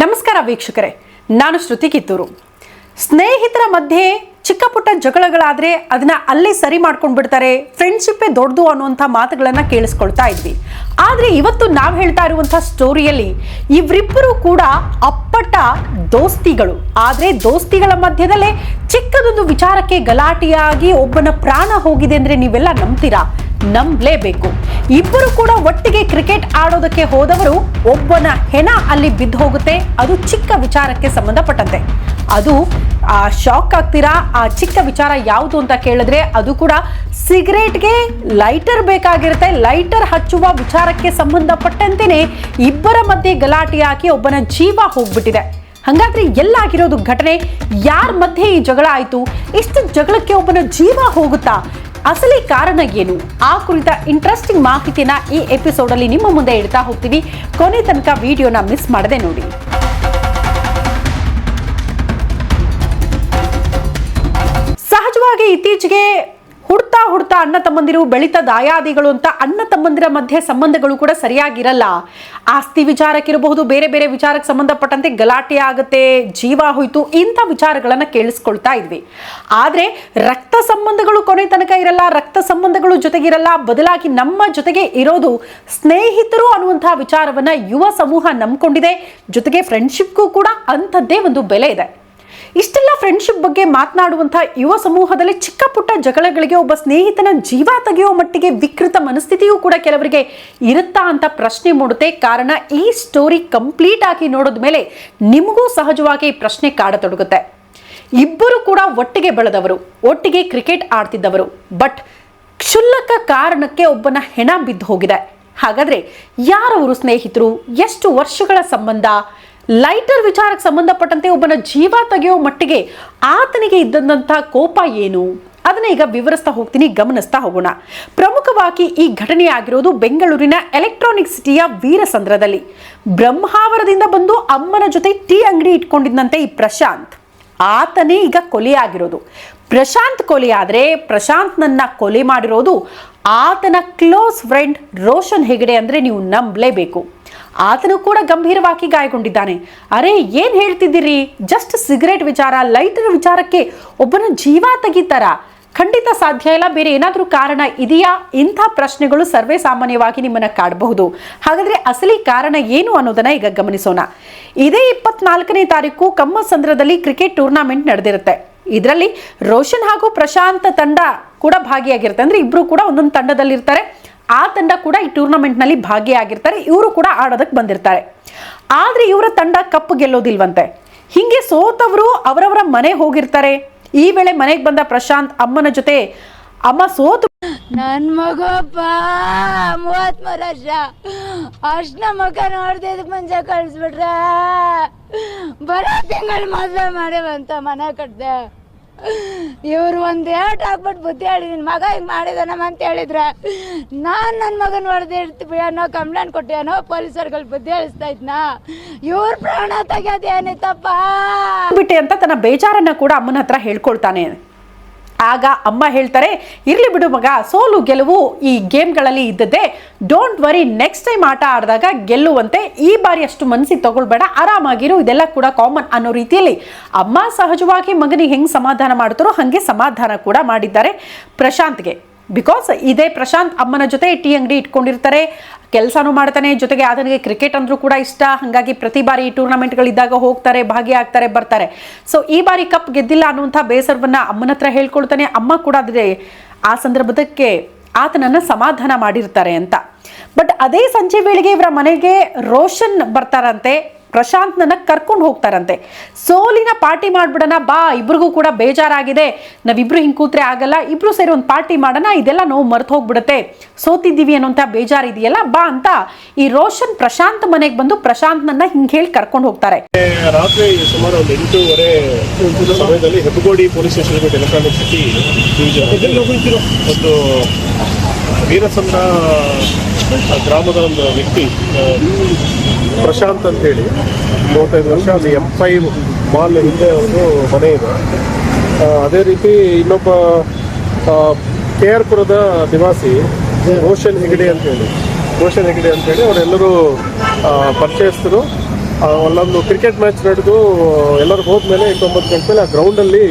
ನಮಸ್ಕಾರ ವೀಕ್ಷಕರೇ, ನಾನು ಶ್ರುತಿ ಕಿತ್ತೂರು. ಸ್ನೇಹಿತರ ಮಧ್ಯೆ ಚಿಕ್ಕ ಪುಟ್ಟ ಜಗಳಗಳಾದ್ರೆ ಅದನ್ನ ಅಲ್ಲೇ ಸರಿ ಮಾಡ್ಕೊಂಡು ಬಿಡ್ತಾರೆ ಫ್ರೆಂಡ್ಶಿಪ್ಪೇ ದೊಡ್ಡದು ಅನ್ನುವಂಥ ಮಾತುಗಳನ್ನ ಕೇಳಿಸ್ಕೊಳ್ತಾ ಇದ್ವಿ. ಆದ್ರೆ ಇವತ್ತು ನಾವು ಹೇಳ್ತಾ ಇರುವಂಥ ಸ್ಟೋರಿಯಲ್ಲಿ ಇವರಿಬ್ಬರು ಕೂಡ ಅಪ್ಪಟ ದೋಸ್ತಿಗಳು. ಆದ್ರೆ ದೋಸ್ತಿಗಳ ಮಧ್ಯದಲ್ಲೇ ಚಿಕ್ಕದೊಂದು ವಿಚಾರಕ್ಕೆ ಗಲಾಟೆಯಾಗಿ ಒಬ್ಬನ ಪ್ರಾಣ ಹೋಗಿದೆ ಅಂದ್ರೆ ನೀವೆಲ್ಲ ನಂಬ್ತೀರಾ? ನಂಬಲೇಬೇಕು. ಇಬ್ಬರು ಕೂಡ ಒಟ್ಟಿಗೆ ಕ್ರಿಕೆಟ್ ಆಡೋದಕ್ಕೆ ಹೋದವರು ಒಬ್ಬನ ಹೆಣ ಅಲ್ಲಿ ಬಿದ್ದು ಹೋಗುತ್ತೆ, ಅದು ಚಿಕ್ಕ ವಿಚಾರಕ್ಕೆ ಸಂಬಂಧಪಟ್ಟಂತೆ. ಅದು, ಆ ಶಾಕ್ ಆಗ್ತೀರಾ? ಆ ಚಿಕ್ಕ ವಿಚಾರ ಯಾವುದು ಅಂತ ಕೇಳಿದ್ರೆ ಅದು ಕೂಡ ಸಿಗರೇಟ್ಗೆ ಲೈಟರ್ ಬೇಕಾಗಿರುತ್ತೆ. ಲೈಟರ್ ಹಚ್ಚುವ ವಿಚಾರಕ್ಕೆ ಸಂಬಂಧಪಟ್ಟಂತೆಯೇ ಇಬ್ಬರ ಮಧ್ಯೆ ಗಲಾಟೆಯಾಗಿ ಒಬ್ಬನ ಜೀವ ಹೋಗ್ಬಿಟ್ಟಿದೆ. ಹಂಗಾದ್ರೆ ಎಲ್ಲಾಗಿರೋದು ಘಟನೆ ಯಾರ ಮಧ್ಯೆ ಈ ಜಗಳ ಆಯಿತು? ಇಷ್ಟು ಜಗಳಕ್ಕೆ ಒಬ್ಬನ ಜೀವ ಹೋಗುತ್ತಾ? ಅಸಲಿ ಕಾರಣ ಏನು? ಆ ಕುರಿತ ಇಂಟ್ರೆಸ್ಟಿಂಗ್ ಮಾಹಿತಿನ ಈ ಎಪಿಸೋಡ್ ಅಲ್ಲಿ ನಿಮ್ಮ ಮುಂದೆ ಇಡ್ತಾ ಹೋಗ್ತೀವಿ ಕೊನೆ ತನಕ ವಿಡಿಯೋನ ಮಿಸ್ ಮಾಡದೆ ನೋಡಿ. ಸಹಜವಾಗಿ ಇತ್ತೀಚೆಗೆ ಹುಡ್ತಾ ಹುಡ್ತಾ ಅಣ್ಣ ತಮ್ಮಂದಿರು ಬೆಳಿತ ದಾಯಾದಿಗಳು ಅಂತ ಅಣ್ಣ ತಮ್ಮಂದಿರ ಮಧ್ಯೆ ಸಂಬಂಧಗಳು ಕೂಡ ಸರಿಯಾಗಿರಲ್ಲ. ಆಸ್ತಿ ವಿಚಾರಕ್ಕಿರಬಹುದು, ಬೇರೆ ಬೇರೆ ವಿಚಾರಕ್ಕೆ ಸಂಬಂಧಪಟ್ಟಂತೆ ಗಲಾಟೆ ಆಗುತ್ತೆ, ಜೀವ ಹೋಯ್ತು, ಇಂಥ ವಿಚಾರಗಳನ್ನು ಕೇಳಿಸ್ಕೊಳ್ತಾ ಇದ್ವಿ. ಆದ್ರೆ ರಕ್ತ ಸಂಬಂಧಗಳು ಕೊನೆ ತನಕ ಇರಲ್ಲ, ರಕ್ತ ಸಂಬಂಧಗಳು ಜೊತೆಗಿರಲ್ಲ, ಬದಲಾಗಿ ನಮ್ಮ ಜೊತೆಗೆ ಇರೋದು ಸ್ನೇಹಿತರು ಅನ್ನುವಂತಹ ವಿಚಾರವನ್ನ ಯುವ ಸಮೂಹ ನಂಬ್ಕೊಂಡಿದೆ. ಜೊತೆಗೆ ಫ್ರೆಂಡ್ಶಿಪ್ಗೂ ಕೂಡ ಅಂಥದ್ದೇ ಒಂದು ಬೆಲೆ ಇದೆ. ಇಷ್ಟೆಲ್ಲ ಫ್ರೆಂಡ್ಶಿಪ್ ಬಗ್ಗೆ ಮಾತನಾಡುವಂಥ ಯುವ ಸಮೂಹದಲ್ಲಿ ಚಿಕ್ಕ ಪುಟ್ಟ ಜಗಳಗಳಿಗೆ ಒಬ್ಬ ಸ್ನೇಹಿತನ ಜೀವ ತೆಗೆಯುವ ಮಟ್ಟಿಗೆ ವಿಕೃತ ಮನಸ್ಥಿತಿಯೂ ಕೂಡ ಕೆಲವರಿಗೆ ಇರುತ್ತಾ ಅಂತ ಪ್ರಶ್ನೆ ಮೂಡುತ್ತೆ. ಕಾರಣ, ಈ ಸ್ಟೋರಿ ಕಂಪ್ಲೀಟ್ ಆಗಿ ನೋಡಿದ ಮೇಲೆ ನಿಮಗೂ ಸಹಜವಾಗಿ ಈ ಪ್ರಶ್ನೆ ಕಾಡತೊಡಗುತ್ತೆ. ಇಬ್ಬರು ಕೂಡ ಒಟ್ಟಿಗೆ ಬೆಳೆದವರು, ಒಟ್ಟಿಗೆ ಕ್ರಿಕೆಟ್ ಆಡ್ತಿದ್ದವರು ಬಟ್ ಕ್ಷುಲ್ಲಕ ಕಾರಣಕ್ಕೆ ಒಬ್ಬನ ಹೆಣ ಬಿದ್ದು ಹೋಗಿದೆ. ಹಾಗಾದ್ರೆ ಯಾರವರು ಸ್ನೇಹಿತರು? ಎಷ್ಟು ವರ್ಷಗಳ ಸಂಬಂಧ? ಲೈಟರ್ ವಿಚಾರಕ್ಕೆ ಸಂಬಂಧಪಟ್ಟಂತೆ ಒಬ್ಬನ ಜೀವ ತೆಗೆಯೋ ಮಟ್ಟಿಗೆ ಆತನಿಗೆ ಇದ್ದಂಥ ಕೋಪ ಏನು? ಅದನ್ನ ಈಗ ವಿವರಿಸ್ತಾ ಹೋಗ್ತೀನಿ, ಗಮನಿಸ್ತಾ ಹೋಗೋಣ. ಪ್ರಮುಖವಾಗಿ ಈ ಘಟನೆ ಆಗಿರೋದು ಬೆಂಗಳೂರಿನ ಎಲೆಕ್ಟ್ರಾನಿಕ್ ಸಿಟಿಯ ವೀರಸಂದ್ರದಲ್ಲಿ. ಬ್ರಹ್ಮಾವರದಿಂದ ಬಂದು ಅಮ್ಮನ ಜೊತೆ ಟೀ ಅಂಗಡಿ ಇಟ್ಕೊಂಡಿದ್ದಂತೆ ಈ ಪ್ರಶಾಂತ್. ಆತನೇ ಈಗ ಕೊಲೆಯಾಗಿರೋದು ಪ್ರಶಾಂತ್ ಕೊಲೆ ಆದರೆ ಪ್ರಶಾಂತ್ನನ್ನ ಕೊಲೆ ಮಾಡಿರೋದು ಆತನ ಕ್ಲೋಸ್ ಫ್ರೆಂಡ್ ರೋಷನ್ ಹೆಗಡೆ ಅಂದ್ರೆ ನೀವು ನಂಬಲೇಬೇಕು. ಆತನು ಕೂಡ ಗಂಭೀರವಾಗಿ ಗಾಯಗೊಂಡಿದ್ದಾನೆ. ಅರೆ, ಏನ್ ಹೇಳ್ತಿದ್ದೀರಿ? ಜಸ್ಟ್ ಸಿಗರೇಟ್ ವಿಚಾರ ಲೈಟರ್ ವಿಚಾರಕ್ಕೆ ಒಬ್ಬನ ಜೀವ ತೆಗಿತಾರ? ಖಂಡಿತ ಸಾಧ್ಯ ಇಲ್ಲ, ಬೇರೆ ಏನಾದರೂ ಕಾರಣ ಇದೆಯಾ? ಇಂಥ ಪ್ರಶ್ನೆಗಳು ಸರ್ವೇ ಸಾಮಾನ್ಯವಾಗಿ ನಿಮ್ಮನ್ನು ಕಾಡಬಹುದು. ಹಾಗಾದರೆ ಅಸಲಿ ಕಾರಣ ಏನು ಅನ್ನೋದನ್ನು ಈಗ ಗಮನಿಸೋಣ. ಇದೇ ಇಪ್ಪತ್ನಾಲ್ಕನೇ ತಾರೀಕು ಕಮ್ಮಸಂದ್ರದಲ್ಲಿ ಕ್ರಿಕೆಟ್ ಟೂರ್ನಾಮೆಂಟ್ ನಡೆದಿರುತ್ತೆ. ಇದರಲ್ಲಿ ರೋಷನ್ ಹಾಗೂ ಪ್ರಶಾಂತ್ ತಂಡ ಕೂಡ ಭಾಗಿಯಾಗಿರುತ್ತೆ. ಅಂದರೆ ಇಬ್ಬರು ಕೂಡ ಒಂದೊಂದು ತಂಡದಲ್ಲಿ ಇರ್ತಾರೆ ಆ ತಂಡ ಕೂಡ ಈ ಟೂರ್ನಮೆಂಟ್ನಲ್ಲಿ ಭಾಗಿಯಾಗಿರ್ತಾರೆ. ಇವರು ಕೂಡ ಆಡೋದಕ್ಕೆ ಬಂದಿರ್ತಾರೆ. ಆದ್ರೆ ಇವರ ತಂಡ ಕಪ್ ಗೆಲ್ಲೋದಿಲ್ವಂತೆ. ಹೀಗೆ ಸೋತವರು ಅವರವರ ಮನೆ ಹೋಗಿರ್ತಾರೆ. ಈ ವೇಳೆ ಮನೆಗೆ ಬಂದ ಪ್ರಶಾಂತ್ ಅಮ್ಮನ ಜೊತೆ, ಅಮ್ಮ ಸೋತು ನನ್ ಮಗಪ್ಪ ಮೂವತ್ಮೂರು ವರ್ಷ. ಅಷ್ಟ ಮಗ ನೋಡ್ದೆ ಮುಂಚ ಕಳಿಸ್ಬಿಟ್ರೆ. ಬರೋ ತಿಂಗಳು ಮದ್ವೆ ಮನೆ ಕಟ್ದೆ. ಇವ್ರು ಒಂದು ಏಟ್ ಹಾಕ್ಬಿಟ್ಟು ಬುದ್ಧಿ ಹೇಳಿದೀನಿ ಮಗ ಹಿಂಗೆ ಮಾಡಿದಾನಮ್ಮ ಅಂತ ಹೇಳಿದ್ರೆ, ನಾನು ನನ್ನ ಮಗನ ಹೊಡೆದು ಇರ್ತೀವಿ ಅನ್ನೋ ಕಂಪ್ಲೇಂಟ್ ಕೊಟ್ಟೆ ಅನ್ನೋ ಪೊಲೀಸರ್ಗಳು ಬುದ್ಧಿ ಹೇಳಿಸ್ತಾ ಇದ್ನಾ. ಇವ್ರ ಪ್ರಾಣ ತೆಗ್ಯೋದೇನಿತ್ತಪ್ಪ ಬಿಟ್ಟೆ ಅಂತ ತನ್ನ ಬೇಜಾರನ್ನ ಕೂಡ ಅಮ್ಮನ ಹತ್ರ ಹೇಳ್ಕೊಳ್ತಾನೆ. ಆಗ ಅಮ್ಮ ಹೇಳ್ತಾರೆ, ಇರ್ಲಿ ಬಿಡು ಮಗ, ಸೋಲು ಗೆಲುವು ಈ ಗೇಮ್ಗಳಲ್ಲಿ ಇದ್ದದ್ದೇ. ಡೋಂಟ್ ವರಿ ನೆಕ್ಸ್ಟ್ ಟೈಮ್ ಆಟ ಆಡಿದಾಗ ಗೆಲ್ಲುವಂತೆ ಈ ಬಾರಿ ಅಷ್ಟು ಮನಸ್ಸಿಗೆ ತಗೊಳ್ಬೇಡ, ಆರಾಮಾಗಿರು, ಇದೆಲ್ಲ ಕೂಡ ಕಾಮನ್ ಅನ್ನೋ ರೀತಿಯಲ್ಲಿ. ಅಮ್ಮ ಸಹಜವಾಗಿ ಮಗನಿಗೆ ಹೆಂಗೆ ಸಮಾಧಾನ ಮಾಡ್ತಾರೋ ಹಾಗೆ ಸಮಾಧಾನ ಕೂಡ ಮಾಡಿದ್ದಾರೆ ಪ್ರಶಾಂತ್ಗೆ. ಬಿಕಾಸ್ ಇದೇ ಪ್ರಶಾಂತ್ ಅಮ್ಮನ ಜೊತೆ ಟೀ ಅಂಗಡಿ ಇಟ್ಕೊಂಡಿರ್ತಾರೆ. ಕೆಲಸನೂ ಮಾಡ್ತಾನೆ, ಜೊತೆಗೆ ಆತನಿಗೆ ಕ್ರಿಕೆಟ್ ಅಂದ್ರೂ ಕೂಡ ಇಷ್ಟ. ಹಾಗಾಗಿ ಪ್ರತಿ ಬಾರಿ ಟೂರ್ನಮೆಂಟ್ಗಳಿದ್ದಾಗ ಹೋಗ್ತಾರೆ, ಭಾಗಿಯಾಗ್ತಾರೆ, ಬರ್ತಾರೆ. ಸೊ ಈ ಬಾರಿ ಕಪ್ ಗೆದ್ದಿಲ್ಲ ಅನ್ನುವಂಥ ಬೇಸರವನ್ನ ಅಮ್ಮನ ಹತ್ರ ಹೇಳ್ಕೊಳ್ತಾನೆ. ಅಮ್ಮ ಕೂಡ ಅದೇ, ಆ ಸಂದರ್ಭದಕ್ಕೆ ಆತನನ್ನ ಸಮಾಧಾನ ಮಾಡಿರ್ತಾರೆ ಅಂತ. ಬಟ್ ಅದೇ ಸಂಜೆ ವೇಳೆಗೆ ಇವರ ಮನೆಗೆ ರೋಷನ್ ಬರ್ತಾರಂತೆ. ಪ್ರಶಾಂತ್ನನ್ನ ಕರ್ಕೊಂಡು ಹೋಗ್ತಾರಂತೆ. ಸೋಲಿನ ಪಾರ್ಟಿ ಮಾಡ್ಬಿಡೋಣ ಬಾ ಇಬ್ರಿಗೂ ಕೂಡ ಬೇಜಾರಾಗಿದೆ. ನಾವಿಬ್ರು ಹಿಂಗೆ ಕೂತ್ರೆ ಆಗಲ್ಲ ಇಬ್ರು ಸೇರಿ ಒಂದು ಪಾರ್ಟಿ ಮಾಡೋಣ ಇದೆಲ್ಲ ನೋವು ಮರ್ತು ಹೋಗ್ಬಿಡುತ್ತೆ. ಸೋತಿದ್ದೀವಿ ಅನ್ನೋಂಥ ಬೇಜಾರಿದೆಯಲ್ಲ ಬಾ ಅಂತ ಈ ರೋಷನ್ ಪ್ರಶಾಂತ್ ಮನೆಗೆ ಬಂದು ಪ್ರಶಾಂತ್ನನ್ನ ಹಿಂಗೆ ಹೇಳಿ ಕರ್ಕೊಂಡು ಹೋಗ್ತಾರೆ. ರಾತ್ರಿ ಸುಮಾರು ಒಂದು ಎಂಟೂವರೆ ಸಮಯದಲ್ಲಿ ಹೆಬ್ಬಗೋಡಿ ಪೊಲೀಸ್ ಸ್ಟೇಷನ್ಗೆ ಎಲೆಕ್ಟ್ರಾನಿಕ್ ಸಿಟಿ ಒಂದು ವೀರಸಂದ್ರ ಗ್ರಾಮದ ಒಂದು ವ್ಯಕ್ತಿ ಪ್ರಶಾಂತ್ ಅಂತ ಹೇಳಿ, ಮೂವತ್ತೈದು ವರ್ಷ ಅಲ್ಲಿ ಎಂ ಫೈವ್ ಮಾಲ್ ಹಿಂದೆ ಒಂದು ಮನೆ ಇದೆ. ಅದೇ ರೀತಿ ಇನ್ನೊಬ್ಬ ಕೆ ಆರ್ ಪುರದ ನಿವಾಸಿ, ರೋಷನ್ ಹೆಗಡೆ ಅಂತ ಹೇಳಿ. ರೋಷನ್ ಹೆಗಡೆ ಅಂತ ಹೇಳಿ ಅವರೆಲ್ಲರೂ ಪರಿಚಯಿಸಿದ್ರು ಅಲ್ಲೊಂದು ಕ್ರಿಕೆಟ್ ಮ್ಯಾಚ್ ನಡೆದು, ಎಲ್ಲರೂ ಹೋದ್ಮೇಲೆ ಎಂಟೊಂಬತ್ತು ಗಂಟೆ ಮೇಲೆ ಆ ಗ್ರೌಂಡಲ್ಲಿ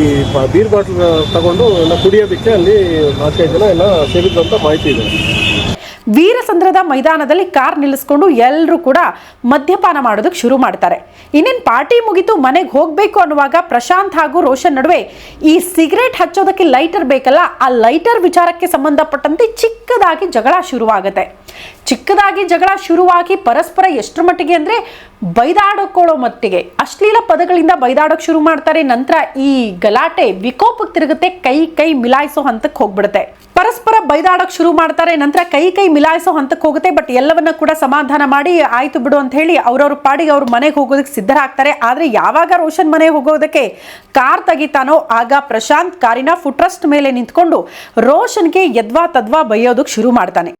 ಈ ಬೀರ್ ಬಾಟ್ಲ್ ತಗೊಂಡು ಎಲ್ಲ ಕುಡಿಯೋದಕ್ಕೆ ಅಲ್ಲಿ ನಾಲ್ಕೈದು ಜನ ಎಲ್ಲ ಸೇರಿದ್ರು ಅಂತ ಮಾಹಿತಿ ಇದೆ. ವೀರಸಂದ್ರದ ಮೈದಾನದಲ್ಲಿ ಕಾರ್ ನಿಲ್ಲಿಸ್ಕೊಂಡು ಎಲ್ಲರೂ ಕೂಡ ಮದ್ಯಪಾನ ಮಾಡೋದಕ್ಕೆ ಶುರು ಮಾಡ್ತಾರೆ. ಇನ್ನೇನು ಪಾರ್ಟಿ ಮುಗಿತು, ಮನೆಗೆ ಹೋಗಬೇಕು ಅನ್ನುವಾಗ ಪ್ರಶಾಂತ್ ಹಾಗೂ ರೋಷನ್ ನಡುವೆ ಈ ಸಿಗರೇಟ್ ಹಚ್ಚೋದಕ್ಕೆ ಲೈಟರ್ ಬೇಕಲ್ಲ, ಆ ಲೈಟರ್ ವಿಚಾರಕ್ಕೆ ಸಂಬಂಧಪಟ್ಟಂತೆ ಚಿಕ್ಕದಾಗಿ ಜಗಳ ಶುರುವಾಗುತ್ತೆ. ಚಿಕ್ಕದಾಗಿ ಜಗಳ ಶುರುವಾಗಿ ಪರಸ್ಪರ ಎಷ್ಟರ ಮಟ್ಟಿಗೆ ಅಂದರೆ ಬೈದಾಡಕೊಳ್ಳೋ ಮಟ್ಟಿಗೆ. ಅಶ್ಲೀಲ ಪದಗಳಿಂದ ಬೈದಾಡೋಕೆ ಶುರು ಮಾಡ್ತಾರೆ. ನಂತರ ಈ ಗಲಾಟೆ ವಿಕೋಪಕ್ಕೆ ತಿರುಗುತ್ತೆ. ಕೈ ಕೈ ಮಿಲಾಯಿಸೋ ಹಂತಕ್ಕೆ ಹೋಗ್ಬಿಡುತ್ತೆ. ಪರಸ್ಪರ ಬೈದಾಡೋಕೆ ಶುರು ಮಾಡ್ತಾರೆ. ನಂತರ ಕೈ ಕೈ ಮಿಲಾಯಿಸೋ ಹಂತಕ್ಕೆ ಹೋಗುತ್ತೆ. ಬಟ್ ಎಲ್ಲವನ್ನ ಕೂಡ ಸಮಾಧಾನ ಮಾಡಿ ಆಯಿತು ಬಿಡು ಅಂತ ಹೇಳಿ ಅವ್ರವ್ರ ಪಾಡಿಗೆ ಅವ್ರ ಮನೆಗೆ ಹೋಗೋದಕ್ಕೆ ಸಿದ್ಧರಾಗ್ತಾರೆ. ಆದರೆ ಯಾವಾಗ ರೋಷನ್ ಮನೆಗೆ ಹೋಗೋದಕ್ಕೆ ಕಾರ್ ತೆಗಿತಾನೋ ಆಗ ಪ್ರಶಾಂತ್ ಕಾರಿನ ಫುಟ್ರಸ್ಟ್ ಮೇಲೆ ನಿಂತ್ಕೊಂಡು ರೋಷನ್ಗೆ ಯದ್ವಾ ತದ್ವಾ ಬೈಯೋದಕ್ಕೆ ಶುರು ಮಾಡ್ತಾನೆ.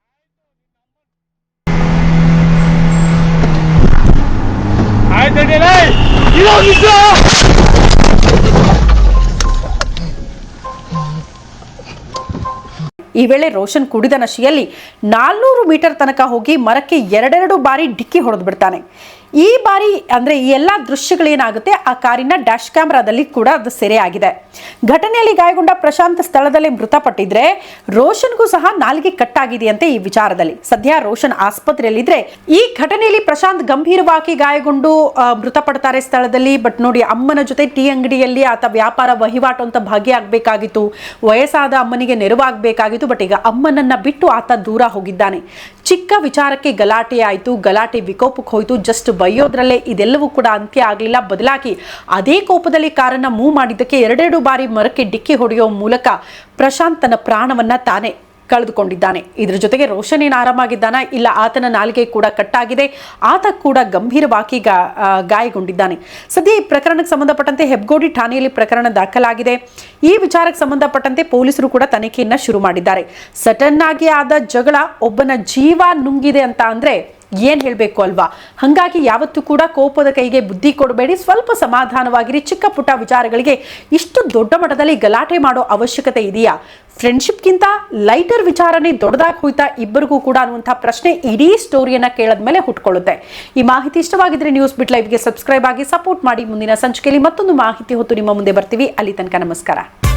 ಈ ವೇಳೆ ರೋಷನ್ ಕುಡಿದ ನಶೆಯಲ್ಲಿ ನಾಲ್ನೂರು ಮೀಟರ್ ತನಕ ಹೋಗಿ ಮರಕ್ಕೆ ಎರಡೆರಡು ಬಾರಿ ಡಿಕ್ಕಿ ಹೊಡೆದು ಬಿಡ್ತಾನೆ. ಈ ಬಾರಿ ಅಂದ್ರೆ ಈ ಎಲ್ಲ ದೃಶ್ಯಗಳೇನಾಗುತ್ತೆ ಆ ಕಾರಿನ ಡ್ಯಾಶ್ ಕ್ಯಾಮ್ರಾದಲ್ಲಿ ಕೂಡ ಅದು ಸೆರೆ ಘಟನೆಯಲ್ಲಿ ಗಾಯಗೊಂಡ ಪ್ರಶಾಂತ್ ಸ್ಥಳದಲ್ಲೇ ಮೃತಪಟ್ಟಿದ್ರೆ, ರೋಷನ್ಗೂ ಸಹ ನಾಲಿಗೆ ಕಟ್ಟಾಗಿದೆಯಂತೆ ಈ ವಿಚಾರದಲ್ಲಿ. ಸದ್ಯ ರೋಷನ್ ಆಸ್ಪತ್ರೆಯಲ್ಲಿದ್ರೆ, ಈ ಘಟನೆಯಲ್ಲಿ ಪ್ರಶಾಂತ್ ಗಂಭೀರವಾಗಿ ಗಾಯಗೊಂಡು ಮೃತಪಡ್ತಾರೆ ಸ್ಥಳದಲ್ಲಿ. ಬಟ್ ನೋಡಿ, ಅಮ್ಮನ ಜೊತೆ ಟೀ ಅಂಗಡಿಯಲ್ಲಿ ಆತ ವ್ಯಾಪಾರ ವಹಿವಾಟು ಅಂತ ಭಾಗಿಯಾಗಬೇಕಾಗಿತ್ತು. ವಯಸ್ಸಾದ ಅಮ್ಮನಿಗೆ ನೆರವಾಗಬೇಕಾಗಿತ್ತು. ಬಟ್ ಈಗ ಅಮ್ಮನನ್ನ ಬಿಟ್ಟು ಆತ ದೂರ ಹೋಗಿದ್ದಾನೆ. ಚಿಕ್ಕ ವಿಚಾರಕ್ಕೆ ಗಲಾಟೆ ಆಯಿತು ಗಲಾಟೆ ವಿಕೋಪಕ್ಕೆ ಹೋಯಿತು. ಜಸ್ಟ್ ಬೈಯೋದ್ರಲ್ಲೇ ಇದೆಲ್ಲವೂ ಕೂಡ ಅಂತ್ಯ ಆಗಲಿಲ್ಲ. ಬದಲಾಗಿ ಅದೇ ಕೋಪದಲ್ಲಿ ಕಾರನ್ನು ಮೂವ್ ಮಾಡಿದ್ದಕ್ಕೆ ಎರಡೆರಡು ಬಾರಿ ಮರಕ್ಕೆ ಡಿಕ್ಕಿ ಹೊಡೆಯೋ ಮೂಲಕ ಪ್ರಶಾಂತ್ ತನ್ನ ಪ್ರಾಣವನ್ನು ತಾನೇ ಕಳೆದುಕೊಂಡಿದ್ದಾನೆ. ಇದರ ಜೊತೆಗೆ ರೋಷನ್ ಏನು ಆರಾಮಾಗಿದ್ದಾನ? ಇಲ್ಲ ಆತನ ನಾಲಿಗೆ ಕೂಡ ಕಟ್ಟಾಗಿದೆ. ಆತ ಕೂಡ ಗಂಭೀರವಾಗಿ ಗಾಯಗೊಂಡಿದ್ದಾನೆ. ಸದ್ಯ ಈ ಪ್ರಕರಣಕ್ಕೆ ಸಂಬಂಧಪಟ್ಟಂತೆ ಹೆಬ್ಗೋಡಿ ಠಾಣೆಯಲ್ಲಿ ಪ್ರಕರಣ ದಾಖಲಾಗಿದೆ. ಈ ವಿಚಾರಕ್ಕೆ ಸಂಬಂಧಪಟ್ಟಂತೆ ಪೊಲೀಸರು ಕೂಡ ತನಿಖೆಯನ್ನ ಶುರು ಮಾಡಿದ್ದಾರೆ. ಸಡನ್ ಆಗಿ ಆದ ಜಗಳ ಒಬ್ಬನ ಜೀವ ನುಂಗಿದೆ ಅಂತ ಅಂದ್ರೆ ಏನ್ ಹೇಳಬೇಕು ಅಲ್ವಾ? ಹಂಗಾಗಿ ಯಾವತ್ತೂ ಕೂಡ ಕೋಪದ ಕೈಗೆ ಬುದ್ಧಿ ಕೊಡಬೇಡಿ. ಸ್ವಲ್ಪ ಸಮಾಧಾನವಾಗಿರಿ. ಚಿಕ್ಕ ಪುಟ್ಟ ವಿಚಾರಗಳಿಗೆ ಇಷ್ಟು ದೊಡ್ಡ ಮಟ್ಟದಲ್ಲಿ ಗಲಾಟೆ ಮಾಡೋ ಅವಶ್ಯಕತೆ ಇದೆಯಾ? ಫ್ರೆಂಡ್ಶಿಪ್ಗಿಂತ ಲೈಟರ್ ವಿಚಾರನೇ ದೊಡ್ಡದಾಗಿ ಹೋಯ್ತಾ ಇಬ್ಬರಿಗೂ ಕೂಡ ಅನ್ನುವಂಥ ಪ್ರಶ್ನೆ ಇಡೀ ಸ್ಟೋರಿಯನ್ನ ಕೇಳದ್ಮೇಲೆ ಹುಟ್ಕೊಳ್ಳುತ್ತೆ. ಈ ಮಾಹಿತಿ ಇಷ್ಟವಾಗಿದ್ರೆ ನ್ಯೂಸ್ ಬಿಟ್ ಲೈವ್ಗೆ ಸಬ್ಸ್ಕ್ರೈಬ್ ಆಗಿ ಸಪೋರ್ಟ್ ಮಾಡಿ ಮುಂದಿನ ಸಂಚಿಕೆಯಲ್ಲಿ ಮತ್ತೊಂದು ಮಾಹಿತಿ ಹೊತ್ತು ನಿಮ್ಮ ಮುಂದೆ ಬರ್ತೀವಿ. ಅಲ್ಲಿ ತನಕ ನಮಸ್ಕಾರ.